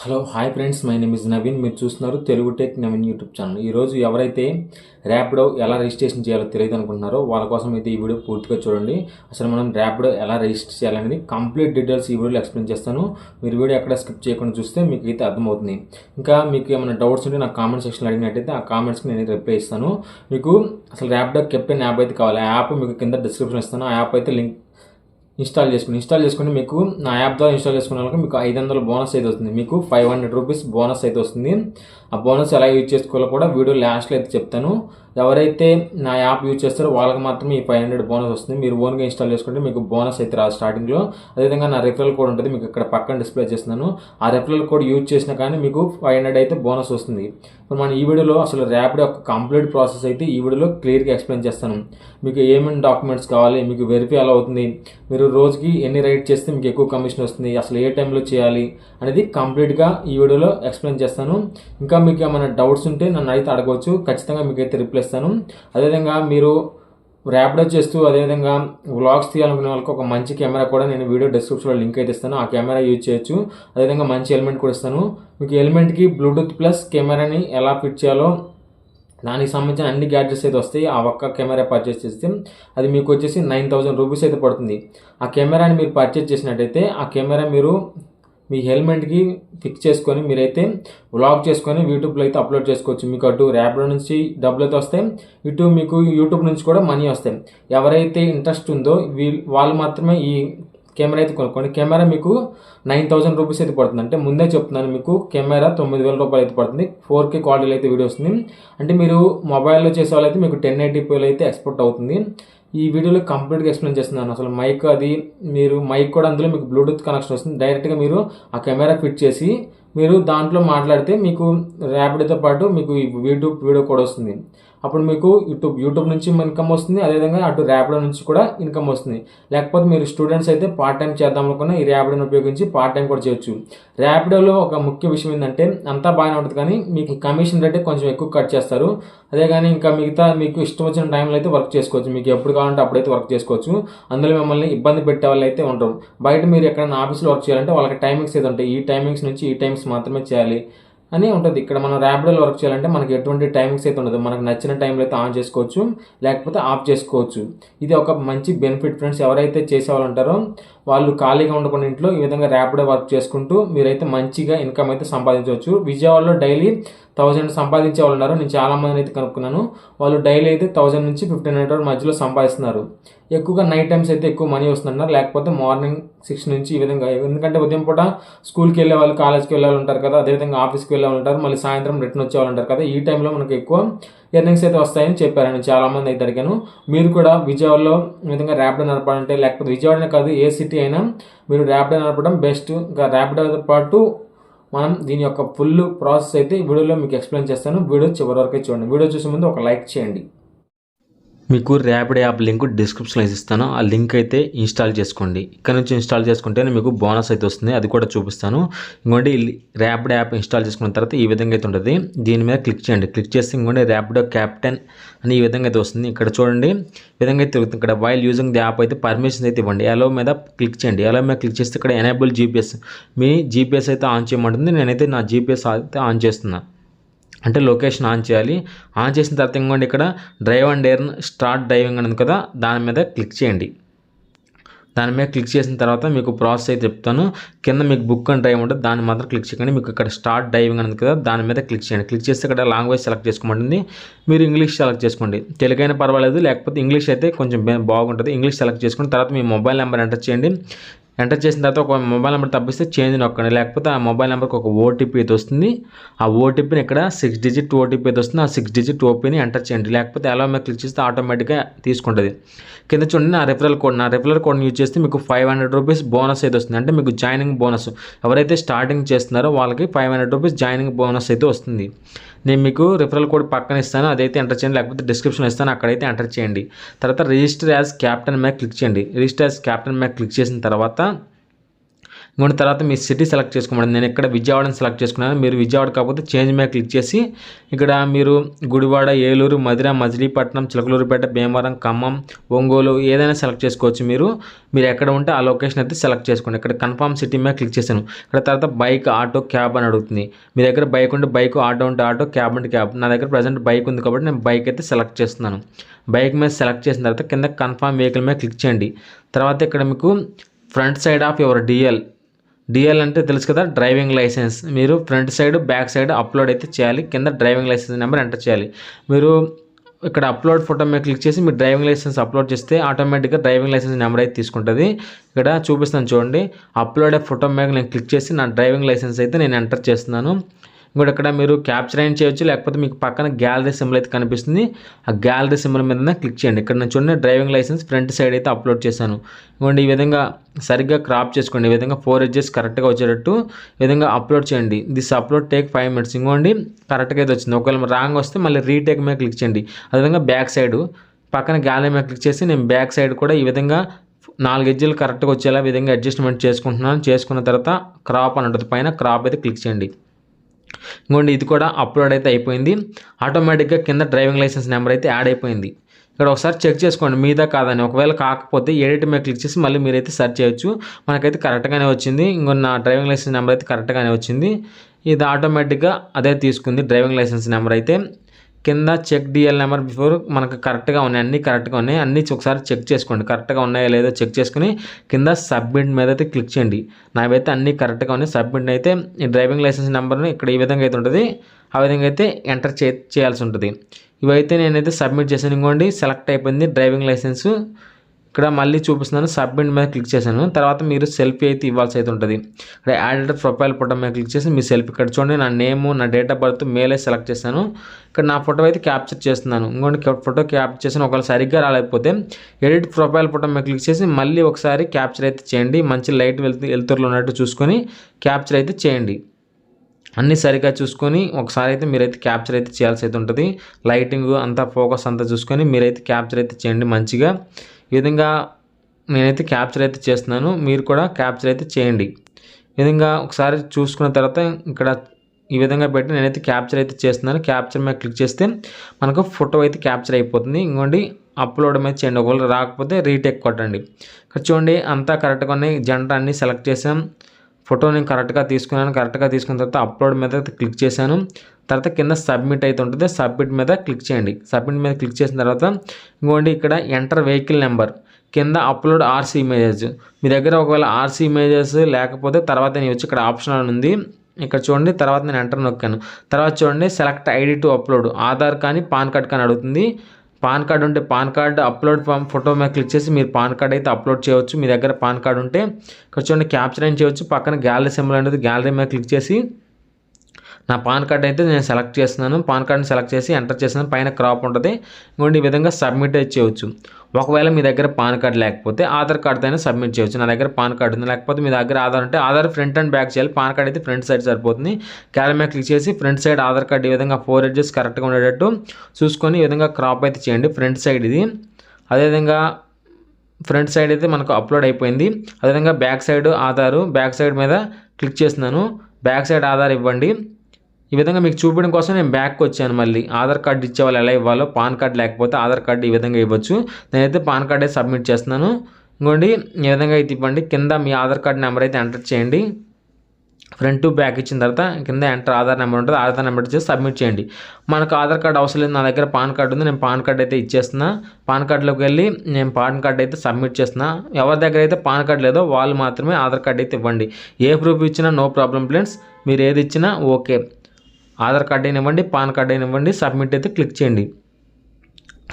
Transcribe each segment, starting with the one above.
Hello hi friends my name is Naveen మీరు చూస్తున్నారు Telugu tech Naveen YouTube channel. ఈరోజు ఎవరైతే ర్యాపిడో ఎలా రిజిస్ట్రేషన్ చేయాలో తెలియదు అనుకుంటున్నారో వాళ్ళ కోసం అయితే ఈ వీడియో పూర్తిగా చూడండి. అసలు మనం ర్యాపిడో ఎలా రిజిస్టర్ చేయాలనేది కంప్లీట్ డీటెయిల్స్ ఈ వీడియోలో ఎక్స్ప్లెయిన్ చేస్తాను. మీరు వీడియో ఎక్కడ స్కిప్ చేయకుండా చూస్తే మీకు అయితే అర్థమవుతుంది. ఇంకా మీకు ఏమైనా డౌట్స్ ఉంటే నాకు కామెంట్ సెక్షన్లో అడిగినట్టయితే ఆ కామెంట్స్కి నేను రిప్లై ఇస్తాను. మీకు అసలు ర్యాపిడో కెప్టెన్ యాప్ అయితే కావాలి. ఆ యాప్ మీకు కింద డిస్క్రిప్షన్ ఇస్తాను. ఆ యాప్ అయితే లింక్ ఇన్స్టాల్ చేసుకుని ఇన్స్టాల్ చేసుకుని మీకు నా యాప్ ద్వారా ఇన్స్టాల్ చేసుకున్న వాళ్ళకి మీకు ఐదు వందల బోనస్ అయితే వస్తుంది. మీకు ఫైవ్ హండ్రెడ్ రూపీస్ బోనస్ అయితే వస్తుంది. ఆ బోనస్ ఎలా యూజ్ చేసుకోవాలో కూడా వీడియో లాస్ట్లో అయితే చెప్తాను. ఎవరైతే నా యాప్ యూజ్ చేస్తారో వాళ్ళకి మాత్రమే ఈ ఫైవ్ హండ్రెడ్ బోనస్ వస్తుంది. మీరు ఓన్గా ఇన్స్టాల్ చేసుకుంటే మీకు బోనస్ అయితే రాదు స్టార్టింగ్లో అదేవిధంగా నా రెఫరల్ కోడ్ ఉంటుంది. మీకు ఇక్కడ పక్కన డిస్ప్లే చేస్తున్నాను. ఆ రెఫరల్ కోడ్ యూజ్ చేసినా కానీ మీకు ఫైవ్ హండ్రెడ్ అయితే బోనస్ వస్తుంది. ఇప్పుడు మనం ఈ వీడియోలో అసలు ర్యాపిడ్ యొక్క కంప్లీట్ ప్రాసెస్ అయితే ఈ వీడియోలో క్లియర్గా ఎక్స్ప్లెయిన్ చేస్తాను. మీకు ఏమేమి డాక్యుమెంట్స్ కావాలి? మీకు వెరిఫై ఎలా అవుతుంది? మీరు రోజుకి ఎన్ని రైడ్ చేస్తే మీకు ఎక్కువ కమిషన్ వస్తుంది? అసలు ఏ టైంలో చేయాలి? అనేది కంప్లీట్గా ఈ వీడియోలో ఎక్స్ప్లెయిన్ చేస్తాను. ఇంకా ఇంకా మీకు ఏమైనా డౌట్స్ ఉంటే నన్ను అయితే అడగవచ్చు ఖచ్చితంగా మీకైతే రిప్లై ఇస్తాను. అదేవిధంగా మీరు ర్యాపిడో చేస్తూ అదేవిధంగా వ్లాగ్స్ తీయాలనుకునే వాళ్ళకి ఒక మంచి కెమెరా కూడా నేను వీడియో డిస్క్రిప్షన్లో లింక్ అయితే ఇస్తాను. ఆ కెమెరా యూజ్ చేయొచ్చు. అదేవిధంగా మంచి ఎలిమెంట్ కూడా ఇస్తాను. మీకు ఎలిమెంట్కి బ్లూటూత్ ప్లస్ కెమెరాని ఎలా ఫిట్ చేయాలో దానికి సంబంధించిన అన్ని గ్యాడ్జెట్స్ అయితే వస్తాయి. ఆ ఒక్క కెమెరా పర్చేస్ చేస్తే అది మీకు వచ్చేసి నైన్ థౌసండ్ రూపీస్ అయితే పడుతుంది. ఆ కెమెరాని మీరు పర్చేస్ చేసినట్టయితే ఆ కెమెరా మీరు మీ హెల్మెట్కి ఫిక్స్ చేసుకొని మీరైతే వ్లాగ్ చేసుకొని యూట్యూబ్లో అయితే అప్లోడ్ చేసుకోవచ్చు. మీకు అటు ర్యాపిడో నుంచి డబ్బులు అయితే వస్తాయి. ఇటు మీకు యూట్యూబ్ నుంచి కూడా మనీ వస్తాయి. ఎవరైతే ఇంట్రెస్ట్ ఉందో వీళ్ళు వాళ్ళు మాత్రమే ఈ కెమెరా అయితే కొనుక్కోండి. కెమెరా మీకు నైన్ థౌసండ్ రూపీస్ అయితే పడుతుంది. అంటే ముందే చెప్తున్నాను మీకు కెమెరా తొమ్మిది వేల రూపాయలు అయితే పడుతుంది. ఫోర్ కే క్వాలిటీలో అయితే వీడియో వస్తుంది. అంటే మీరు మొబైల్లో చేసే వాళ్ళైతే మీకు టెన్ ఎయిటీపీలో అయితే ఎక్స్పోర్ట్ అవుతుంది. ఈ వీడియోలో కంప్లీట్గా ఎక్స్ప్లెయిన్ చేస్తున్నాను. అసలు మైక్ అది మీరు మైక్ కూడా అందులో మీకు బ్లూటూత్ కనెక్షన్ వస్తుంది. డైరెక్ట్గా మీరు ఆ కెమెరా ఫిట్ చేసి మీరు దాంట్లో మాట్లాడితే మీకు ర్యాపిడ్తో పాటు మీకు యూట్యూబ్ వీడియో కూడా వస్తుంది. అప్పుడు మీకు యూట్యూబ్ యూట్యూబ్ నుంచి ఇన్కమ్ వస్తుంది అదేవిధంగా అటు ర్యాపిడో నుంచి కూడా ఇన్కమ్ వస్తుంది. లేకపోతే మీరు స్టూడెంట్స్ అయితే పార్ట్ టైం చేద్దాం అనుకున్న ఈ ర్యాపిడోని ఉపయోగించి పార్ట్ టైం కూడా చేయొచ్చు. ర్యాపిడోలో ఒక ముఖ్య విషయం ఏంటంటే అంతా బాగానే ఉంటుంది కానీ మీకు కమిషన్ రేటే కొంచెం ఎక్కువ కట్ చేస్తారు. అదే కానీ ఇంకా మిగతా మీకు ఇష్టం వచ్చిన టైంలో అయితే వర్క్ చేసుకోవచ్చు. మీకు ఎప్పుడు కావాలంటే అప్పుడైతే వర్క్ చేసుకోవచ్చు. అందులో మిమ్మల్ని ఇబ్బంది పెట్టే వాళ్ళు అయితే ఉంటారు బయట మీరు ఎక్కడైనా ఆఫీస్లో వర్క్ చేయాలంటే వాళ్ళకి టైమింగ్స్ ఏదో ఉంటాయి? ఈ టైమింగ్స్ నుంచి ఈ టైమ్స్ మాత్రమే చేయాలి. అని ఉంటుంది. ఇక్కడ మనం ర్యాపిడోలో వర్క్ చేయాలంటే మనకి ఎటువంటి టైమింగ్స్ అయితే ఉండదు. మనకు నచ్చిన టైంలో అయితే ఆన్ చేసుకోవచ్చు లేకపోతే ఆఫ్ చేసుకోవచ్చు. ఇది ఒక మంచి బెనిఫిట్ ఫ్రెండ్స్ ఎవరైతే చేసేవాళ్ళు ఉంటారో వాళ్ళు ఖాళీగా ఉండకుండా ఇంట్లో ఈ విధంగా ర్యాపిడో వర్క్ చేసుకుంటూ మీరైతే మంచిగా ఇన్కమ్ అయితే సంపాదించవచ్చు. విజయవాడలో డైలీ థౌజండ్ సంపాదించే వాళ్ళు ఉన్నారు. నేను చాలామందిని అయితే కనుక్కున్నాను. వాళ్ళు డైలీ అయితే థౌజండ్ నుంచి ఫిఫ్టీన్ హండ్రెడ్ మధ్యలో సంపాదిస్తున్నారు. ఎక్కువగా నైట్ టైమ్స్ అయితే ఎక్కువ మనీ వస్తున్నారు లేకపోతే మార్నింగ్ సిక్స్ నుంచి ఈ విధంగా ఎందుకంటే ఉదయం పూట స్కూల్కి వెళ్ళే వాళ్ళు కాలేజ్కి వెళ్ళే వాళ్ళు ఉంటారు కదా అదేవిధంగా ఆఫీస్కి వెళ్ళే వాళ్ళు ఉంటారు. మళ్ళీ సాయంత్రం రిటర్న్ వచ్చే వాళ్ళు ఉంటారు కదా. ఈ టైంలో మనకు ఎక్కువ ఎర్నింగ్స్ అయితే వస్తాయని చెప్పారని నేను చాలామంది అయితే అడిగాను. మీరు కూడా విజయవాడలో ఈ విధంగా ర్యాపిడో నడపాలంటే లేకపోతే విజయవాడనే కాదు ఏ సిటీ అయినా మీరు ర్యాపిడో నడపడం బెస్ట్. ఇంకా ర్యాపిడోతో పాటు మనం దీని యొక్క ఫుల్ ప్రాసెస్ అయితే ఈ వీడియోలో మీకు ఎక్స్ప్లెయిన్ చేస్తాను. వీడియో చివరి వరకు చూడండి. వీడియో చూసే ముందు ఒక లైక్ చేయండి. మీకు ర్యాపిడ్ యాప్ లింక్ డిస్క్రిప్షన్లో ఇస్తాను. ఆ లింక్ అయితే ఇన్స్టాల్ చేసుకోండి. ఇక్కడ నుంచి ఇన్స్టాల్ చేసుకుంటేనే మీకు బోనస్ అయితే వస్తుంది. అది కూడా చూపిస్తాను. ఇంకోటి ర్యాపిడ్ యాప్ ఇన్స్టాల్ చేసుకున్న తర్వాత ఈ విధంగా అయితే ఉంటుంది. దీని మీద క్లిక్ చేయండి. క్లిక్ చేస్తే ఇంకోటి ర్యాపిడో క్యాప్టెన్ అని ఈ విధంగా అయితే వస్తుంది. ఇక్కడ చూడండి. విధంగా అయితే తిరుగుతుంది. ఇక్కడ వైల్ యూజింగ్ ది యాప్ అయితే పర్మిషన్ అయితే ఇవ్వండి. ఎలో మీద క్లిక్ చేయండి. ఎలో మీద క్లిక్ చేస్తే ఇక్కడ ఎనేబుల్ జీపీఎస్ మీ జీపీఎస్ అయితే ఆన్ చేయమంటుంది. నేనైతే నా జీపీఎస్ అయితే ఆన్ చేస్తున్నాను అంటే లొకేషన్ ఆన్ చేయాలి. ఆన్ చేసిన తర్వాత ఇంకోండి ఇక్కడ drive and earn start driving అని కదా దాని మీద క్లిక్ చేయండి. దాని మీద క్లిక్ చేసిన తర్వాత మీకు ప్రాసెస్ అయితే చెప్తాను. కింద మీకు బుక్ అండ్ డ్రైవ్ ఉంటుంది దాన్ని మాత్రం క్లిక్ చేయకండి. మీకు ఇక్కడ స్టార్ట్ డ్రైవింగ్ అనేది కదా దాని మీద క్లిక్ చేయండి. క్లిక్ చేస్తే ఇక్కడ లాంగ్వేజ్ సెలెక్ట్ చేసుకోమంటుంది. మీరు ఇంగ్లీష్ సెలెక్ట్ చేసుకోండి. తెలుగైనా పర్వాలేదు లేకపోతే ఇంగ్లీష్ అయితే కొంచెం బాగుంటుంది. ఇంగ్లీష్ సెలెక్ట్ చేసుకుని తర్వాత మీ మొబైల్ నెంబర్ ఎంటర్ చేయండి. ఎంటర్ చేసిన తర్వాత ఒక మొబైల్ నెంబర్ తప్పిస్తే చేంజ్ నొక్కండి. లేకపోతే ఆ మొబైల్ నెంబర్కి ఒక ఓటీపీ అయితే వస్తుంది. ఆ ఓటీపీని ఇక్కడ సిక్స్ డిజిట్ ఓటీపీ అయితే వస్తుంది. ఆ సిక్స్ డిజిట్ ఓపీని ఎంటర్ చేయండి. లేకపోతే ఎలా మీద క్లిక్ చేస్తే ఆటోమేటిక్గా తీసుకుంటుంది. కింద చూడండి నా రెఫరల్ కోడ్ నా రెఫరల్ కోడ్ని యూజ్ చేస్తే మీకు ఫైవ్ హండ్రెడ్ రూపీస్ బోనస్ అయితే వస్తుంది. అంటే మీకు జాయినింగ్ బోనస్ ఎవరైతే స్టార్టింగ్ చేస్తున్నారో వాళ్ళకి five hundred rupees joining bonus అయితే వస్తుంది. నేను మీకు రిఫరల్ కోడ్ పక్కన ఇస్తాను అదైతే ఎంటర్ చేయండి లేకపోతే డిస్క్రిప్షన్ ఇస్తాను అక్కడైతే ఎంటర్ చేయండి. తర్వాత రిజిస్టర్ యాజ్ క్యాప్టెన్ మీద క్లిక్ చేయండి. రిజిస్టర్ యాజ్ క్యాప్టెన్ మీద క్లిక్ చేసిన తర్వాత ఇంకొన్ని తర్వాత మీ సిటీ సెలెక్ట్ చేసుకోమండి నేను ఇక్కడ విజయవాడని సెలెక్ట్ చేసుకున్నాను. మీరు విజయవాడ కాకపోతే చేంజ్ మీద క్లిక్ చేసి ఇక్కడ మీరు గుడివాడ ఏలూరు మధుర మజిలీపట్నం చిలకలూరుపేట భీమవరం ఖమ్మం ఒంగోలు ఏదైనా సెలెక్ట్ చేసుకోవచ్చు మీరు. మీరు ఎక్కడ ఉంటే ఆ లొకేషన్ అయితే సెలెక్ట్ చేసుకోండి. ఇక్కడ కన్ఫామ్ సిటీ మీద క్లిక్ చేశాను. ఇక్కడ తర్వాత బైక్ ఆటో క్యాబ్ అని అడుగుతుంది. మీ దగ్గర బైక్ ఉంటే బైక్ ఆటో ఉంటే ఆటో క్యాబ్ అంటే క్యాబ్ నా దగ్గర ప్రజెంట్ బైక్ ఉంది కాబట్టి నేను బైక్ అయితే సెలెక్ట్ చేస్తున్నాను. బైక్ మీద సెలెక్ట్ చేసిన తర్వాత కింద కన్ఫామ్ వెహికల్ మీద క్లిక్ చేయండి. తర్వాత ఇక్కడ మీకు front side of your DL DL అంటే తెలుసు కదా డ్రైవింగ్ లైసెన్స్. మీరు front side back side upload అయితే చేయాలి. కింద డ్రైవింగ్ లైసెన్స్ నెంబర్ ఎంటర్ చేయాలి. మీరు ఇక్కడ అప్లోడ్ ఫోటో మీద క్లిక్ చేసి మీ డ్రైవింగ్ లైసెన్స్ అప్లోడ్ చేస్తే ఆటోమేటిక్గా డ్రైవింగ్ లైసెన్స్ నెంబర్ అయితే తీసుకుంటుంది. ఇక్కడ చూపిస్తాను చూడండి. అప్లోడ్ ఫోటో మీద నేను క్లిక్ చేసి నా డ్రైవింగ్ లైసెన్స్ అయితే నేను ఎంటర్ చేస్తున్నాను. ఇంకోటి ఇక్కడ మీరు క్యాప్చర్ అయిన చేయొచ్చు లేకపోతే మీకు పక్కన గ్యాలరీ సింబల్ అయితే కనిపిస్తుంది. ఆ గ్యాలరీ సింబల్ మీద క్లిక్ చేయండి. ఇక్కడ నేను చూడండి డ్రైవింగ్ లైసెన్స్ ఫ్రంట్ సైడ్ అయితే అప్లోడ్ చేశాను. ఇంకోండి ఈ విధంగా సరిగ్గా క్రాప్ చేసుకోండి. ఈ విధంగా ఫోర్ ఎడ్జెస్ కరెక్ట్గా వచ్చేటట్టు ఈ విధంగా అప్లోడ్ చేయండి. This upload take five minutes ఇంకోండి కరెక్ట్గా అయితే వచ్చింది. ఒకవేళ రాంగ్ వస్తే మళ్ళీ రీటేక్ మీద క్లిక్ చేయండి. అదేవిధంగా బ్యాక్ సైడ్ పక్కన గ్యాలరీ మీద క్లిక్ చేసి నేను బ్యాక్ సైడ్ కూడా ఈ విధంగా నాలుగు ఎడ్జీలు కరెక్ట్గా వచ్చేలా విధంగా అడ్జస్ట్మెంట్ చేసుకుంటున్నాను. చేసుకున్న తర్వాత క్రాప్ అని ఉంటుంది. పైన క్రాప్ అయితే క్లిక్ చేయండి. ఇంకోండి ఇది కూడా అప్లోడ్ అయితే అయిపోయింది. ఆటోమేటిక్గా కింద డ్రైవింగ్ లైసెన్స్ నెంబర్ అయితే యాడ్ అయిపోయింది. ఇక్కడ ఒకసారి చెక్ చేసుకోండి మీదా కాదని. ఒకవేళ కాకపోతే ఎడిట్ మీద క్లిక్ చేసి మళ్ళీ మీరైతే సెర్చ్ చేయొచ్చు. మనకైతే కరెక్ట్గానే వచ్చింది. ఇంకో నా డ్రైవింగ్ లైసెన్స్ నెంబర్ అయితే కరెక్ట్గానే వచ్చింది. ఇది ఆటోమేటిక్గా అదే తీసుకుంది డ్రైవింగ్ లైసెన్స్ నెంబర్ అయితే. కింద చెక్ డిఎల్ నెంబర్ బిఫోర్ మనకు కరెక్ట్గా ఉన్నాయి అన్నీ కరెక్ట్గా ఉన్నాయి. అన్నీ ఒకసారి చెక్ చేసుకోండి. కరెక్ట్గా ఉన్నాయో లేదో చెక్ చేసుకుని కింద సబ్మిట్ మీద అయితే క్లిక్ చేయండి. నావైతే అన్నీ కరెక్ట్గా ఉన్నాయి. సబ్మిట్ అయితే ఈ డ్రైవింగ్ లైసెన్స్ నెంబర్ని ఇక్కడ ఈ విధంగా అయితే ఉంటుంది. ఆ విధంగా అయితే ఎంటర్ చే చేయాల్సి ఉంటుంది. ఇవైతే నేనైతే సబ్మిట్ చేశాను. ఇంకోండి సెలెక్ట్ అయిపోయింది. డ్రైవింగ్ లైసెన్సు ఇక్కడ మళ్ళీ చూపిస్తున్నాను సబ్మిట్ మీద క్లిక్ చేశాను. తర్వాత మీరు సెల్ఫీ అయితే ఇవ్వాల్సి అయితే ఉంటుంది. ఇక్కడ యాడ్ ప్రొఫైల్ ఫోటో మీద క్లిక్ చేసి మీ సెల్ఫీ ఇక్కడ చూడండి. నా నేము నా డేట్ ఆఫ్ బర్త్ మేలే సెలెక్ట్ చేశాను. ఇక్కడ నా ఫోటో అయితే క్యాప్చర్ చేస్తున్నాను. ఇంకోటి ఫోటో క్యాప్చర్ చేసిన ఒకవేళ సరిగ్గా రాలేకపోతే ఎడిట్ ప్రొఫైల్ ఫోటో మీద క్లిక్ చేసి మళ్ళీ ఒకసారి క్యాప్చర్ అయితే చేయండి. మంచి లైట్ వెళ్తూ వెళ్తురులో ఉన్నట్టు చూసుకొని క్యాప్చర్ అయితే చేయండి. అన్నీ సరిగ్గా చూసుకొని ఒకసారి అయితే మీరైతే క్యాప్చర్ అయితే చేయాల్సి అయితే ఉంటుంది. లైటింగ్ అంతా ఫోకస్ అంతా చూసుకొని మీరైతే క్యాప్చర్ అయితే చేయండి మంచిగా. ఈ విధంగా నేనైతే క్యాప్చర్ అయితే చేస్తున్నాను. మీరు కూడా క్యాప్చర్ అయితే చేయండి. ఈ విధంగా ఒకసారి చూసుకున్న తర్వాత ఇక్కడ ఈ విధంగా పెట్టి నేనైతే క్యాప్చర్ అయితే చేస్తున్నాను. క్యాప్చర్ మీద క్లిక్ చేస్తే మనకు ఫోటో అయితే క్యాప్చర్ అయిపోతుంది. ఇంకోండి అప్లోడ్ మీద చేయండి. ఒకవేళ రాకపోతే రీటేక్ కొట్టండి. ఇక్కడ చూడండి అంతా కరెక్ట్గా ఉన్నాయి జంట అన్నీ సెలెక్ట్ చేసాం ఫోటో నేను కరెక్ట్గా తీసుకున్నాను. కరెక్ట్గా తీసుకున్న తర్వాత అప్లోడ్ మీద క్లిక్ చేశాను. తర్వాత కింద సబ్మిట్ అయితే ఉంటుంది. సబ్మిట్ మీద క్లిక్ చేయండి. సబ్మిట్ మీద క్లిక్ చేసిన తర్వాత ఇంకోండి ఇక్కడ ఎంటర్ వెహికల్ నెంబర్. కింద అప్లోడ్ ఆర్సీ ఇమేజెస్. మీ దగ్గర ఒకవేళ ఆర్సీ ఇమేజెస్ లేకపోతే తర్వాత నేను వచ్చి ఇక్కడ ఆప్షన్ అని ఉంది. ఇక్కడ చూడండి. తర్వాత నేను ఎంటర్ నొక్కాను. తర్వాత చూడండి. Select ID to upload. Aadhaar కానీ పాన్ కార్డ్ కానీ అడుగుతుంది. పాన్ కార్డ్ ఉంటే PAN card upload from photo మీద క్లిక్ చేసి మీరు పాన్ కార్డ్ అయితే అప్లోడ్ చేయవచ్చు. మీ దగ్గర పాన్ కార్డ్ ఉంటే ఇక్కడ చూడండి క్యాప్చర్ అయిన చేయవచ్చు. పక్కన గ్యాలరీ సింబల్ అనేది గ్యాలరీ మీద క్లిక్ చేసి నా పాన్ కార్డ్ అయితే నేను సెలెక్ట్ చేస్తున్నాను. పాన్ కార్డ్ని సెలెక్ట్ చేసి ఎంటర్ చేస్తున్నాను. పైన క్రాప్ ఉంటుంది. ఇంకోటి ఈ విధంగా సబ్మిట్ అయితే చేయవచ్చు. ఒకవేళ మీ దగ్గర పాన్ కార్డ్ లేకపోతే ఆధార్ కార్డ్తో అయినా సబ్మిట్ చేయవచ్చు. నా దగ్గర పాన్ కార్డ్ ఉంది. లేకపోతే మీ దగ్గర ఆధార్ ఉంటే ఆధార్ ఫ్రంట్ అండ్ బ్యాక్ చేయాలి. పాన్ కార్డ్ అయితే ఫ్రంట్ సైడ్ సరిపోతుంది. క్యాలరీ మీద క్లిక్ చేసి ఫ్రంట్ సైడ్ ఆధార్ కార్డ్ ఈ విధంగా ఫోర్ ఎడ్జెస్ కరెక్ట్గా ఉండేటట్టు చూసుకొని ఈ విధంగా క్రాప్ అయితే చేయండి. ఫ్రంట్ సైడ్ ఇది. అదేవిధంగా ఫ్రంట్ సైడ్ అయితే మనకు అప్లోడ్ అయిపోయింది. అదేవిధంగా back side Aadhaar back side మీద క్లిక్ చేస్తున్నాను. బ్యాక్ సైడ్ ఆధార్ ఇవ్వండి. ఈ విధంగా మీకు చూపించడం కోసం నేను బ్యాక్కి వచ్చాను మళ్ళీ. ఆధార్ కార్డు ఇచ్చేవాళ్ళు ఎలా ఇవ్వాలో పాన్ కార్డ్ లేకపోతే ఆధార్ కార్డు ఈ విధంగా ఇవ్వచ్చు. నేనైతే పాన్ కార్డ్ అయితే సబ్మిట్ చేస్తున్నాను. ఇంకోండి ఈ విధంగా అయితే ఇవ్వండి. కింద మీ ఆధార్ కార్డ్ నెంబర్ అయితే ఎంటర్ చేయండి. ఫ్రంట్ టు బ్యాక్ ఇచ్చిన తర్వాత కింద ఎంటర్ ఆధార్ నెంబర్ ఉంటుంది. ఆధార్ నెంబర్ ఇచ్చేసి సబ్మిట్ చేయండి. మనకు ఆధార్ కార్డ్ అవసరం లేదు. నా దగ్గర పాన్ కార్డు ఉంది. నేను పాన్ కార్డ్ అయితే ఇచ్చేస్తున్నా. పాన్ కార్డులోకి వెళ్ళి నేను పాన్ కార్డ్ అయితే సబ్మిట్ చేస్తున్నా. ఎవరి దగ్గర అయితే పాన్ కార్డ్ లేదో వాళ్ళు మాత్రమే ఆధార్ కార్డ్ అయితే ఇవ్వండి. ఏ ప్రూఫ్ ఇచ్చినా నో ప్రాబ్లం ఫ్రెండ్స్. మీరు ఏది ఇచ్చినా ఓకే. ఆధార్ కార్డ్ అయినా ఇవ్వండి పాన్ కార్డ్ అయినివ్వండి సబ్మిట్ అయితే క్లిక్ చేయండి.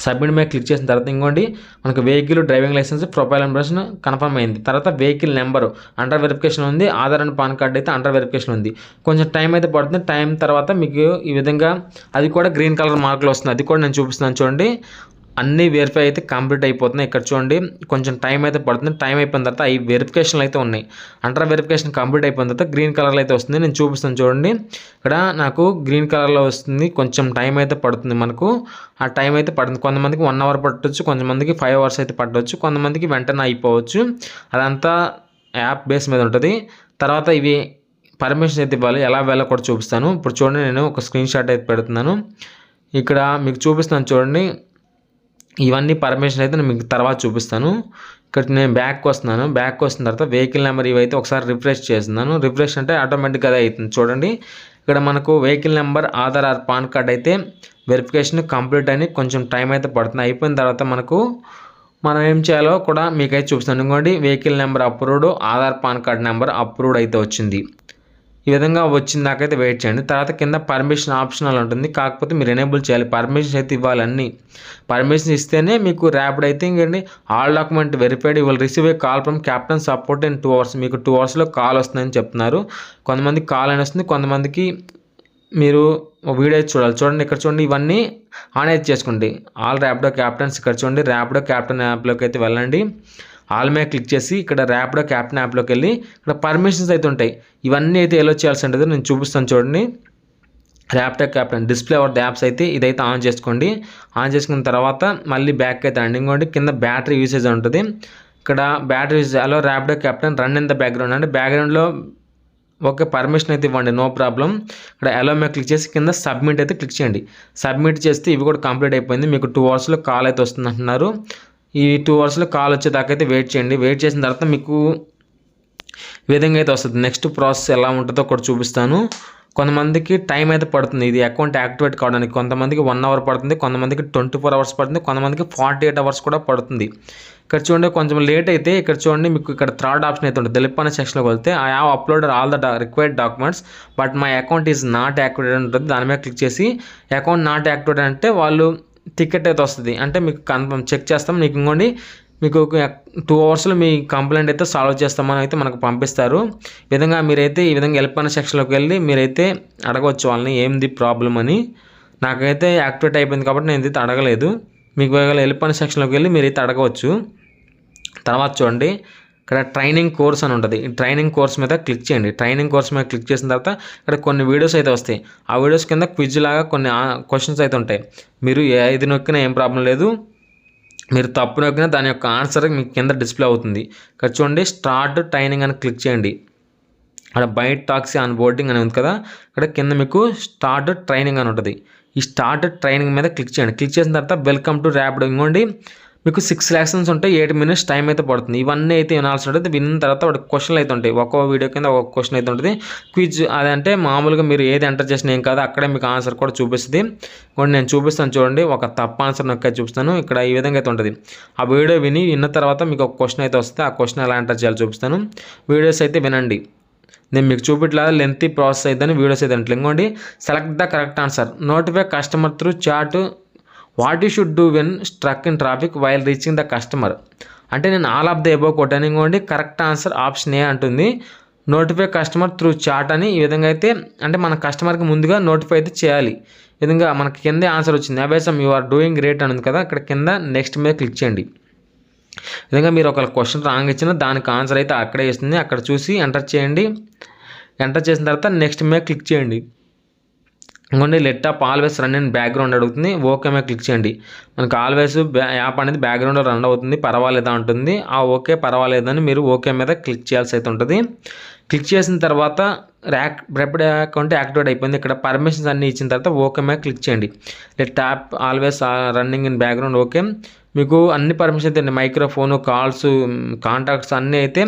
సబ్మిట్ మీద క్లిక్ చేసిన తర్వాత ఇంకోండి మనకు vehicle driving licence profile information confirm అయింది. తర్వాత వెహికల్ నెంబర్ అండర్ వెరిఫికేషన్ ఉంది ఆధార్ అండ్ పాన్ కార్డ్ అయితే అండర్ వెరిఫికేషన్ ఉంది. కొంచెం టైం అయితే పడుతుంది. టైం తర్వాత మీకు ఈ విధంగా అది కూడా గ్రీన్ కలర్ మార్కులు వస్తుంది అది కూడా నేను చూపిస్తున్నాను చూడండి. అన్నీ వెరిఫై అయితే కంప్లీట్ అయిపోతున్నాయి. ఇక్కడ చూడండి కొంచెం టైం అయితే పడుతుంది. టైం అయిపోయిన తర్వాత ఈ వెరిఫికేషన్లు అయితే ఉన్నాయి. అండర్ వెరిఫికేషన్ కంప్లీట్ అయిపోయిన తర్వాత గ్రీన్ కలర్లో అయితే వస్తుంది. నేను చూపిస్తాను చూడండి. ఇక్కడ నాకు గ్రీన్ కలర్లో వస్తుంది. కొంచెం టైం అయితే పడుతుంది మనకు. ఆ టైం అయితే పడుతుంది. కొంతమందికి వన్ అవర్ పట్టవచ్చు కొంతమందికి ఫైవ్ అవర్స్ అయితే పట్టవచ్చు కొంతమందికి వెంటనే అయిపోవచ్చు. అదంతా యాప్ బేస్ మీద ఉంటుంది. తర్వాత ఇవి పర్మిషన్ అయితే ఇవ్వాలి. ఎలా వెళ్ళాలో కూడా చూపిస్తాను. ఇప్పుడు చూడండి నేను ఒక స్క్రీన్ షాట్ అయితే పెడుతున్నాను. ఇక్కడ మీకు చూపిస్తాను చూడండి. ఇవన్నీ పర్మిషన్ అయితే నేను మీకు తర్వాత చూపిస్తాను. ఇక్కడ నేను బ్యాక్ వస్తున్నాను. బ్యాక్ వస్తున్న తర్వాత వెహికల్ నెంబర్ ఇవైతే ఒకసారి రిఫ్రెష్ చేస్తున్నాను. రిఫ్రెష్ అంటే ఆటోమేటిక్గా అవుతుంది. చూడండి. ఇక్కడ మనకు vehicle number Aadhaar or PAN card అయితే వెరిఫికేషన్ కంప్లీట్ అని కొంచెం టైం అయితే పడుతుంది. అయిపోయిన తర్వాత మనకు మనం ఏం చేయాలో కూడా మీకైతే చూపిస్తాను. ఇంకోండి vehicle number approved Aadhaar PAN card number approved అయితే వచ్చింది. ఈ విధంగా వచ్చిన దాకైతే వెయిట్ చేయండి. తర్వాత కింద పర్మిషన్ ఆప్షనల్ ఉంటుంది. కాకపోతే మీరు ఎనేబుల్ చేయాలి. పర్మిషన్ అయితే ఇవ్వాలన్నీ. పర్మిషన్ ఇస్తేనే మీకు ర్యాపిడ్ అయితే ఇంకండి all document verified will receive a call from captain support in two hours మీకు టూ అవర్స్లో కాల్ వస్తుందని చెప్తున్నారు. కొంతమందికి కాల్ అని వస్తుంది. కొంతమందికి మీరు వీడియో చూడాలి. చూడండి. ఇక్కడ చూడండి. ఇవన్నీ ఆన్ అయితే చేసుకోండి. ఆల్ ర్యాపిడో క్యాప్టెన్స్ ఇక్కడ చూడండి. ర్యాపిడో క్యాప్టెన్ యాప్లోకి అయితే వెళ్ళండి. ఆల్ మీద క్లిక్ చేసి ఇక్కడ ర్యాపిడో క్యాప్టెన్ యాప్లోకి వెళ్ళి ఇక్కడ పర్మిషన్స్ అయితే ఉంటాయి. ఇవన్నీ అయితే ఎలా చేయాల్సి ఉంటుంది నేను చూపిస్తాను చూడండి. Rapido captain display over apps అయితే ఇదైతే ఆన్ చేసుకోండి. ఆన్ చేసుకున్న తర్వాత మళ్ళీ బ్యాక్ అయితే అండి ఇంకోటి కింద బ్యాటరీ యూసేజ్ ఉంటుంది. ఇక్కడ battery usage allow Rapido captain run in the background అంటే బ్యాక్గ్రౌండ్లో ఓకే పర్మిషన్ అయితే ఇవ్వండి నో ప్రాబ్లం. ఇక్కడ అలోమే మీద క్లిక్ చేసి కింద సబ్మిట్ అయితే క్లిక్ చేయండి. సబ్మిట్ చేస్తే ఇవి కూడా కంప్లీట్ అయిపోయింది. మీకు టూ అవర్స్లో కాల్ అయితే వస్తుంది అంటున్నారు ఈ టూ అవర్స్లో కాల్ వచ్చేదాకా అయితే వెయిట్ చేయండి. వెయిట్ చేసిన తర్వాత మీకు విధంగా అయితే వస్తుంది. నెక్స్ట్ ప్రాసెస్ ఎలా ఉంటుందో ఒకటి చూపిస్తాను. కొంతమందికి టైం అయితే పడుతుంది. ఇది అకౌంట్ యాక్టివేట్ కావడానికి కొంతమందికి వన్ అవర్ పడుతుంది. కొంతమందికి ట్వంటీ ఫోర్ అవర్స్ పడుతుంది. కొంతమందికి ఫార్టీ ఎయిట్ అవర్స్ కూడా పడుతుంది. ఇక్కడ చూడండి కొంచెం లేట్ అయితే ఇక్కడ చూడండి మీకు ఇక్కడ థర్డ్ ఆప్షన్ అయితే ఉంటుంది. తెలుపు అనే సెక్షన్లోకి వెళ్తే I have uploaded all the required documents but my account is not activate ఉంటుంది. దాని మీద క్లిక్ చేసి అకౌంట్ నాట్ యాక్టివేట్ అంటే వాళ్ళు టికెట్ అయితే వస్తుంది. అంటే మీకు కన్ఫర్మ్ చెక్ చేస్తాం. మీకు ఇంకోండి మీకు టూ అవర్స్లో మీ కంప్లైంట్ అయితే సాల్వ్ చేస్తామని అయితే మనకు పంపిస్తారు. ఈ విధంగా మీరైతే ఈ విధంగా హెల్ప్ సెక్షన్లోకి వెళ్ళి మీరైతే అడగవచ్చు వాళ్ళని ఏంది ప్రాబ్లం అని. నాకైతే యాక్టివేట్ అయిపోయింది కాబట్టి నేను అయితే అడగలేదు. మీకు హెల్ప్ అనే సెక్షన్లోకి వెళ్ళి మీరైతే అడగవచ్చు. తర్వాత చూడండి. ఇక్కడ ట్రైనింగ్ కోర్స్ అని ఉంటుంది. ఈ ట్రైనింగ్ కోర్స్ మీద క్లిక్ చేయండి. ట్రైనింగ్ కోర్స్ మీద క్లిక్ చేసిన తర్వాత ఇక్కడ కొన్ని వీడియోస్ అయితే వస్తాయి. ఆ వీడియోస్ కింద క్విజ్ లాగా కొన్ని క్వశ్చన్స్ అయితే ఉంటాయి. మీరు ఏది నొక్కినా ఏం ప్రాబ్లం లేదు. మీరు తప్పు నొక్కినా దాని యొక్క ఆన్సర్ మీకు కింద డిస్ప్లే అవుతుంది. ఇక్కడ చూడండి స్టార్ట్ ట్రైనింగ్ అని క్లిక్ చేయండి. అక్కడ బైట్ టాక్సీ ఆన్ బోర్డింగ్ అని ఉంది కదా. ఇక్కడ కింద మీకు స్టార్ట్ ట్రైనింగ్ అని ఉంటుంది. ఈ స్టార్ట్ ట్రైనింగ్ మీద క్లిక్ చేయండి. క్లిక్ చేసిన తర్వాత వెల్కమ్ టు ర్యాపిడ్ ఇంకోండి మీకు సిక్స్ లెసన్స్ ఉంటాయి ఎయిట్ మినిట్స్ టైం అయితే పడుతుంది. ఇవన్నీ అయితే వినాల్సి ఉంటుంది. విన్న తర్వాత వాటి క్వశ్చన్లు అయితే ఉంటాయి. ఒక్కో వీడియో కింద ఒక క్వశ్చన్ అయితే ఉంటుంది. క్విజ్ అదంటే మామూలుగా మీరు ఏది ఎంటర్ చేసినా ఏం కాదు. అక్కడే మీకు ఆన్సర్ కూడా చూపిస్తుంది. కూడా నేను చూపిస్తాను చూడండి. ఒక తప్ప ఆన్సర్ నొక్క చూపిస్తాను. ఇక్కడ ఈ విధంగా అయితే ఉంటుంది. ఆ వీడియో విని విన్న తర్వాత మీకు ఒక క్వశ్చన్ అయితే వస్తే ఆ క్వశ్చన్ ఎలా ఎంటర్ చేయాలో చూపిస్తాను. వీడియోస్ అయితే వినండి. నేను మీకు చూపించలేదు. లెంతీ ప్రాసెస్ అయితేనే వీడియోస్ అయితే అంటే ఇంకోండి select the correct answer notify customer through chat what you should do when struck in traffic while reaching the customer అంటే నేను ఆల్ ఆఫ్ ద ఎబో కొట్టాను ఇంకోండి కరెక్ట్ ఆన్సర్ ఆప్షన్ ఏ అంటుంది. Notify customer through chat అని ఈ విధంగా అయితే అంటే మన కస్టమర్కి ముందుగా నోటిఫై అయితే చేయాలి. ఈ విధంగా మనకి కిందే ఆన్సర్ వచ్చింది. అభ్యాసం యూ ఆర్ డూయింగ్ గ్రేట్ అనేది కదా. ఇక్కడ కింద నెక్స్ట్ మీద క్లిక్ చేయండి. విధంగా మీరు ఒక క్వశ్చన్ రాంగ్ ఇచ్చిన దానికి ఆన్సర్ అయితే అక్కడే ఇస్తుంది. అక్కడ చూసి ఎంటర్ చేయండి. ఎంటర్ చేసిన తర్వాత నెక్స్ట్ మీద క్లిక్ చేయండి. ఇంకోండి let app always run and background అడుగుతుంది. ఓకే మీద క్లిక్ చేయండి. మనకు ఆల్వేస్ యాప్ అనేది బ్యాక్గ్రౌండ్లో రన్ అవుతుంది. పర్వాలేదా ఉంటుంది ఆ ఓకే పర్వాలేదని మీరు ఓకే మీద క్లిక్ చేయాల్సి అయితే ఉంటుంది. క్లిక్ చేసిన తర్వాత ర్యాక్ రెపిడ్ అకౌంట్ యాక్టివేట్ అయిపోయింది. ఇక్కడ పర్మిషన్స్ అన్నీ ఇచ్చిన తర్వాత ఓకే మీద క్లిక్ చేయండి. Let app always running in background okay. మీకు అన్ని పర్మిషన్ అయితే మైక్రోఫోను కాల్స్ కాంటాక్ట్స్ అన్నీ అయితే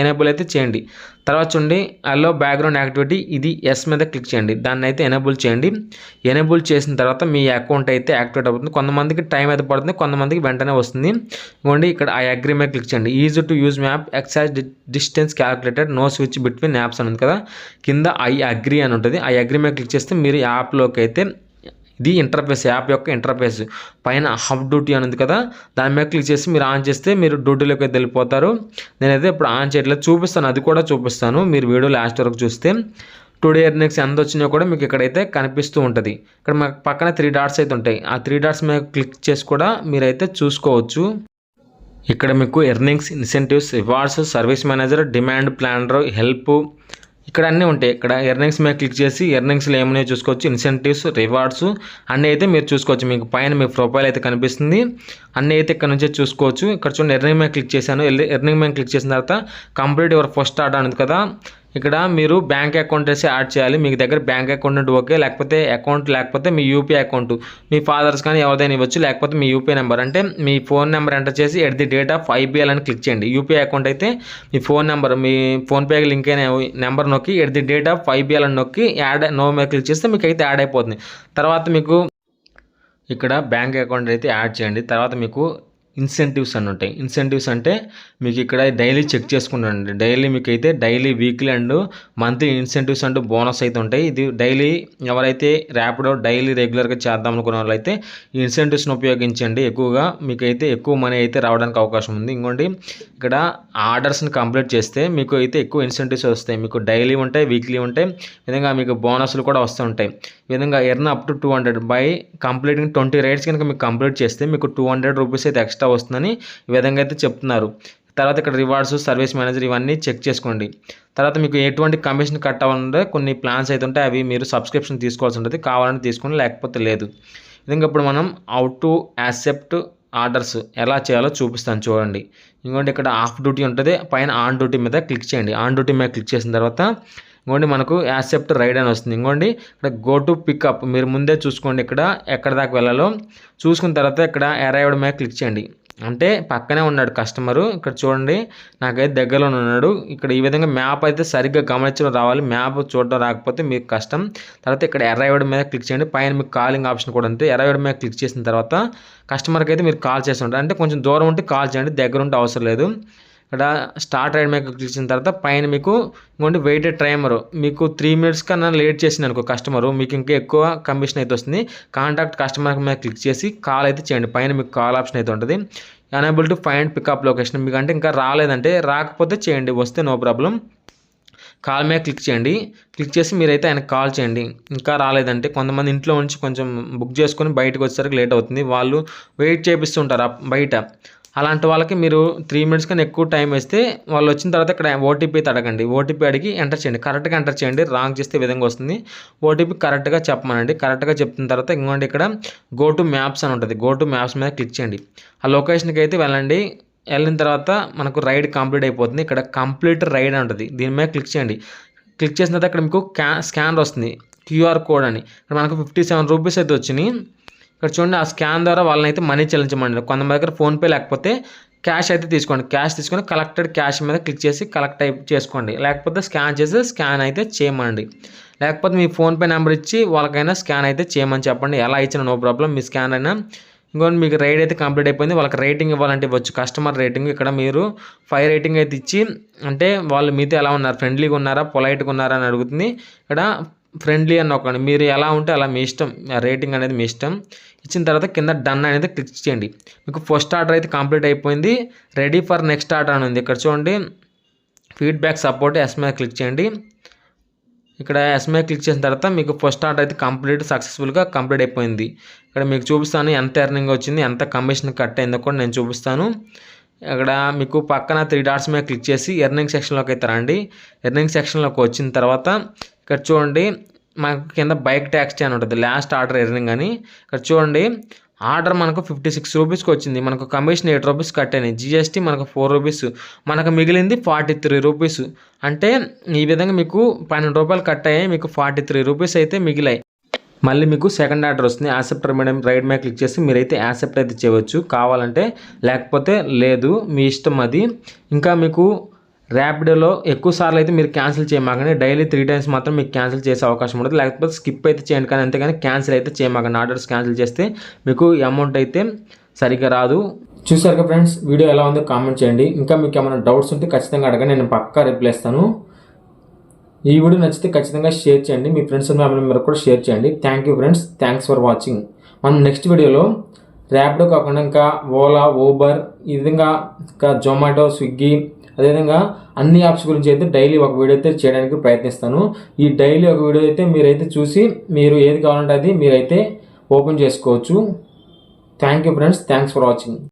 ఎనేబుల్ అయితే చేయండి. తర్వాత చూడండి అల్లో బ్యాక్గ్రౌండ్ యాక్టివిటీ ఇది ఎస్ మీద క్లిక్ చేయండి. దాన్ని అయితే ఎనేబుల్ చేయండి. ఎనేబుల్ చేసిన తర్వాత మీ అకౌంట్ అయితే యాక్టివేట్ అవుతుంది. కొంతమందికి టైం అయితే పడుతుంది కొంతమందికి వెంటనే వస్తుంది. ఇవ్వండి ఇక్కడ ఆ అగ్రీ మీద క్లిక్ చేయండి. Easy to use map exact distance calculated no switch between apps అని ఉంది కదా. కింద ఐ అగ్రీ అని ఉంటుంది. ఐ అగ్రీ మీద క్లిక్ చేస్తే మీరు యాప్లోకి అయితే ఇది ఇంటర్ఫేస్ యాప్ యొక్క ఇంటర్ఫేస్ పైన హబ్ డ్యూటీ అని ఉంది కదా దాని మీద క్లిక్ చేసి మీరు ఆన్ చేస్తే మీరు డ్యూటీలోకి అయితే వెళ్ళిపోతారు. నేనైతే ఇప్పుడు ఆన్ చేయట్లేదు చూపిస్తాను అది కూడా చూపిస్తాను. మీరు వీడియో లాస్ట్ వరకు చూస్తే టుడే ఎర్నింగ్స్ ఎంత వచ్చినాయో కూడా మీకు ఇక్కడైతే కనిపిస్తూ ఉంటుంది. ఇక్కడ మాకు పక్కన త్రీ డాట్స్ అయితే ఉంటాయి. ఆ త్రీ డాట్స్ మీద క్లిక్ చేసి కూడా మీరైతే చూసుకోవచ్చు. ఇక్కడ మీకు earnings incentives rewards service manager demand planner help ఇక్కడ అన్నీ ఉంటాయి. ఇక్కడ ఎర్నింగ్స్ మీద క్లిక్ చేసి ఎర్నింగ్స్లో ఏమున్నాయో చూసుకోవచ్చు. ఇన్సెంటివ్స్ రివార్డ్స్ అన్నీ అయితే మీరు చూసుకోవచ్చు. మీకు పైన మీ ప్రొఫైల్ అయితే కనిపిస్తుంది. అన్నీ అయితే ఇక్కడ నుంచే చూసుకోవచ్చు. ఇక్కడ చూడండి ఎర్నింగ్ మీద క్లిక్ చేశాను. ఎర్నింగ్ మీద క్లిక్ చేసిన తర్వాత కంప్లీట్ యువర్ ఫస్ట్ ఆర్డర్ అనేది కదా. ఇక్కడ మీరు బ్యాంక్ అకౌంట్ వేసి యాడ్ చేయాలి. మీకు దగ్గర బ్యాంక్ అకౌంట్ ఉంటే ఓకే. లేకపోతే అకౌంట్ లేకపోతే మీ యూపీఐ అకౌంట్. మీ ఫాదర్స్ కానీ ఎవరిదైనా ఇవ్వచ్చు. లేకపోతే మీ యూపీఐ నెంబర్. అంటే మీ ఫోన్ నెంబర్ ఎంటర్ చేసి at the rate of YBL అని క్లిక్ చేయండి. యూపీఐ అకౌంట్ అయితే మీ ఫోన్ నెంబర్ మీ ఫోన్పే లింక్ అయిన నెంబర్ నొక్కి at the rate of YBL అని నొక్కి యాడ్ నో మీద క్లిక్ చేస్తే మీకు అయితే యాడ్ అయిపోతుంది. తర్వాత మీకు ఇక్కడ బ్యాంక్ అకౌంట్ అయితే యాడ్ చేయండి. తర్వాత మీకు ఇన్సెంటివ్స్ అని ఉంటాయి. ఇన్సెంటివ్స్ అంటే మీకు ఇక్కడ డైలీ చెక్ చేసుకుంటానండి. డైలీ మీకు అయితే daily weekly and monthly incentives అంటూ బోనస్ అయితే ఉంటాయి. ఇది డైలీ ఎవరైతే ర్యాపిడో డైలీ రెగ్యులర్గా చేద్దాం అనుకున్న వాళ్ళైతే ఈ ఇన్సెంటివ్స్ని ఉపయోగించండి. ఎక్కువగా మీకైతే ఎక్కువ మనీ అయితే రావడానికి అవకాశం ఉంది. ఇంకోటి ఇక్కడ ఆర్డర్స్ని కంప్లీట్ చేస్తే మీకు అయితే ఎక్కువ ఇన్సెంటివ్స్ వస్తాయి. మీకు డైలీ ఉంటాయి వీక్లీ ఉంటాయి. విధంగా మీకు బోనస్లు కూడా వస్తూ ఉంటాయి. విధంగా earn up to two hundred by completing twenty rides కనుక మీకు కంప్లీట్ చేస్తే మీకు టూ హండ్రెడ్ రూపీస్ అయితే ఎక్స్ట్రా వస్తుందని ఈ విధంగా అయితే చెప్తున్నారు. తర్వాత ఇక్కడ రివార్డ్స్ సర్వీస్ మేనేజర్ ఇవన్నీ చెక్ చేసుకోండి. తర్వాత మీకు ఎటువంటి కమిషన్ కట్ అవ్వాలంటే కొన్ని ప్లాన్స్ అయితే ఉంటాయి. అవి మీరు సబ్స్క్రిప్షన్ తీసుకోవాల్సి ఉంటుంది. కావాలని తీసుకుని లేకపోతే లేదు. ఇంకా విధంగా ఇప్పుడు మనం అవుట్ టు యాక్సెప్ట్ ఆర్డర్స్ ఎలా చేయాలో చూపిస్తాను చూడండి. ఇంకోటి ఇక్కడ ఆఫ్ డ్యూటీ ఉంటుంది. పైన ఆన్ డ్యూటీ మీద క్లిక్ చేయండి. ఆన్ డ్యూటీ మీద క్లిక్ చేసిన తర్వాత ఇంకోండి మనకు యాక్సెప్ట్ రైడ్ అని వస్తుంది. ఇంకోండి ఇక్కడ గో టు పికప్ మీరు ముందే చూసుకోండి ఇక్కడ ఎక్కడ దాకా వెళ్ళాలో. చూసుకున్న తర్వాత ఇక్కడ అరైవ్డ్ మీద క్లిక్ చేయండి. అంటే పక్కనే ఉన్నాడు కస్టమరు ఇక్కడ చూడండి నాకైతే దగ్గరలో ఉన్నాడు. ఇక్కడ ఈ విధంగా మ్యాప్ అయితే సరిగ్గా గమనించడం రావాలి. మ్యాప్ చూడడం రాకపోతే మీకు కష్టం. తర్వాత ఇక్కడ ఎర్రైవడ్ మీద క్లిక్ చేయండి. పైన మీకు కాలింగ్ ఆప్షన్ కూడా ఉంటుంది ఎర్రైవడ్ మీద క్లిక్ చేసిన తర్వాత కస్టమర్కి అయితే మీరు కాల్ చేసి ఉంటారు అంటే కొంచెం దూరం ఉంటే కాల్ చేయండి. దగ్గర ఉంటే అవసరం లేదు. ఇక్కడ స్టార్ట్ రైడ్ మీద క్లిక్ చేసిన తర్వాత పైన మీకు ఇంకోటి వెయిటెడ్ టైమర్ మీకు త్రీ మినిట్స్ కన్నా లేట్ చేసింది అనుకో కస్టమర్ మీకు ఇంకా ఎక్కువ కమిషన్ అయితే వస్తుంది. కాంటాక్ట్ కస్టమర్ మీద క్లిక్ చేసి కాల్ అయితే చేయండి. పైన మీకు కాల్ ఆప్షన్ అయితే ఉంటుంది. Unable to find pickup location మీకు అంటే ఇంకా రాలేదంటే రాకపోతే చేయండి. వస్తే నో ప్రాబ్లం కాల్ మీద క్లిక్ చేయండి. క్లిక్ చేసి మీరైతే ఆయనకు కాల్ చేయండి. ఇంకా రాలేదంటే కొంతమంది ఇంట్లో ఉంచి కొంచెం బుక్ చేసుకొని బయటకు వచ్చేసరికి లేట్ అవుతుంది. వాళ్ళు వెయిట్ చేపిస్తుంటారు బయట. అలాంటి వాళ్ళకి మీరు త్రీ మినిట్స్ కన్నా ఎక్కువ టైం వేస్తే వాళ్ళు వచ్చిన తర్వాత ఇక్కడ ఓటీపీ అడగండి. ఓటీపీ అడిగి ఎంటర్ చేయండి. కరెక్ట్గా ఎంటర్ చేయండి. రాంగ్ చేస్తే విధంగా వస్తుంది. ఓటీపీ కరెక్ట్గా చెప్పమనండి. కరెక్ట్గా చెప్పిన తర్వాత ఇంకోటి ఇక్కడ గో టు మ్యాప్స్ అని ఉంటుంది. గో టు మ్యాప్స్ మీద క్లిక్ చేయండి. ఆ లొకేషన్కి అయితే వెళ్ళండి. వెళ్ళిన తర్వాత మనకు రైడ్ కంప్లీట్ అయిపోతుంది. ఇక్కడ కంప్లీట్ రైడ్ ఉంటుంది. దీని మీద క్లిక్ చేయండి. క్లిక్ చేసిన తర్వాత ఇక్కడ మీకు క్యా స్కానర్ వస్తుంది. క్యూఆర్ కోడ్ అని. ఇక్కడ మనకు ఫిఫ్టీ సెవెన్ రూపీస్ అయితే వచ్చినాయి. ఇక్కడ చూడండి ఆ స్కాన్ ద్వారా వాళ్ళని అయితే మనీ చెల్లించమండి కొంతమంది దగ్గర ఫోన్పే లేకపోతే క్యాష్ అయితే తీసుకోండి. క్యాష్ తీసుకొని కలెక్టెడ్ క్యాష్ మీద క్లిక్ చేసి కలెక్ట్ అయి చేసుకోండి. లేకపోతే స్కాన్ చేసి స్కాన్ అయితే చేయమండి. లేకపోతే మీ ఫోన్పే నెంబర్ ఇచ్చి వాళ్ళకైనా స్కాన్ అయితే చేయమని చెప్పండి. ఎలా ఇచ్చిన నో ప్రాబ్లం. మీ స్కాన్ అయినా ఇంకోటి మీకు రైడ్ అయితే కంప్లీట్ అయిపోయింది. వాళ్ళకి రేటింగ్ ఇవ్వాలంటే ఇవ్వచ్చు. కస్టమర్ రేటింగ్ ఇక్కడ మీరు ఫైవ్ రేటింగ్ అయితే ఇచ్చి అంటే వాళ్ళు మీతో ఎలా ఉన్నారు? ఫ్రెండ్లీగా ఉన్నారా? పొలైట్గా ఉన్నారా అని అడుగుతుంది. ఇక్కడ ఫ్రెండ్లీ అని నొక్కండి. మీరు ఎలా ఉంటే అలా మీ ఇష్టం. రేటింగ్ అనేది మీ ఇష్టం. ఇచ్చిన తర్వాత కింద డన్ అనేది క్లిక్ చేయండి. మీకు ఫస్ట్ ఆర్డర్ అయితే కంప్లీట్ అయిపోయింది. రెడీ ఫర్ నెక్స్ట్ ఆర్డర్ అని ఉంది. ఇక్కడ చూడండి. ఫీడ్బ్యాక్ సపోర్ట్ ఎస్ మీద క్లిక్ చేయండి. ఇక్కడ ఎస్ మీద క్లిక్ చేసిన తర్వాత మీకు ఫస్ట్ ఆర్డర్ అయితే కంప్లీట్ సక్సెస్ఫుల్గా కంప్లీట్ అయిపోయింది. ఇక్కడ మీకు చూపిస్తాను ఎంత ఎర్నింగ్ వచ్చింది ఎంత కమిషన్ కట్ అయిందో కూడా నేను చూపిస్తాను. అక్కడ మీకు పక్కన త్రీ డాట్స్ మీద క్లిక్ చేసి ఎర్నింగ్ సెక్షన్లోకి అయితే రండి. ఎర్నింగ్ సెక్షన్లోకి వచ్చిన తర్వాత ఇక్కడ చూడండి మనకు కింద బైక్ ట్యాక్స్ అని ఉంటుంది. లాస్ట్ ఆర్డర్ ఎర్నింగ్ అని. ఇక్కడ చూడండి ఆర్డర్ మనకు ఫిఫ్టీ సిక్స్ రూపీస్కి వచ్చింది. మనకు కమిషన్ ఎయిట్ రూపీస్ కట్టాయి జీఎస్టీ జిఎస్టీ మనకు ఫోర్ రూపీస్ మనకు మిగిలింది ఫార్టీ త్రీ రూపీస్ అంటే ఈ విధంగా మీకు పన్నెండు రూపాయలు కట్ అయ్యాయి. మీకు ఫార్టీ త్రీ రూపీస్ అయితే మిగిలాయి. మళ్ళీ మీకు సెకండ్ ఆర్డర్ వస్తుంది. యాసెప్ట్ మేడం రైట్ మీద క్లిక్ చేసి మీరైతే యాసెప్ట్ అయితే చేయవచ్చు. కావాలంటే లేకపోతే లేదు మీ ఇష్టం అది. ఇంకా మీకు ర్యాపిడోలో ఎక్కువ సార్లు అయితే మీరు క్యాన్సిల్ చేయమాకండి. డైలీ త్రీ టైమ్స్ మాత్రం మీకు క్యాన్సిల్ చేసే అవకాశం ఉండదు. లేకపోతే స్కిప్ అయితే చేయండి. కానీ అంతేగాని క్యాన్సిల్ అయితే చేయమాకండి. ఆర్డర్స్ క్యాన్సిల్ చేస్తే మీకు అమౌంట్ అయితే సరిగ్గా రాదు. చూసారుగా ఫ్రెండ్స్ వీడియో ఎలా ఉందో కామెంట్ చేయండి. ఇంకా మీకు ఏమైనా డౌట్స్ ఉంటే ఖచ్చితంగా అడగండి. నేను పక్కా రిప్లై ఇస్తాను. ఈ వీడియో నచ్చితే ఖచ్చితంగా షేర్ చేయండి. మీ ఫ్రెండ్స్ అండ్ ఫ్యామిలీ మెంబర్ కూడా షేర్ చేయండి. Thank you friends thanks for watching మనం నెక్స్ట్ వీడియోలో ర్యాపిడో కాకుండా ఇంకా ఓలా ఊబర్ ఈ విధంగా ఇంకా జొమాటో స్విగ్గీ అదేవిధంగా అన్ని యాప్స్ గురించి అయితే డైలీ ఒక వీడియో అయితే చేయడానికి ప్రయత్నిస్తాను. ఈ డైలీ ఒక వీడియో అయితే మీరైతే చూసి మీరు ఏది కావాలంటే అది మీరైతే ఓపెన్ చేసుకోవచ్చు. Thank you friends thanks for watching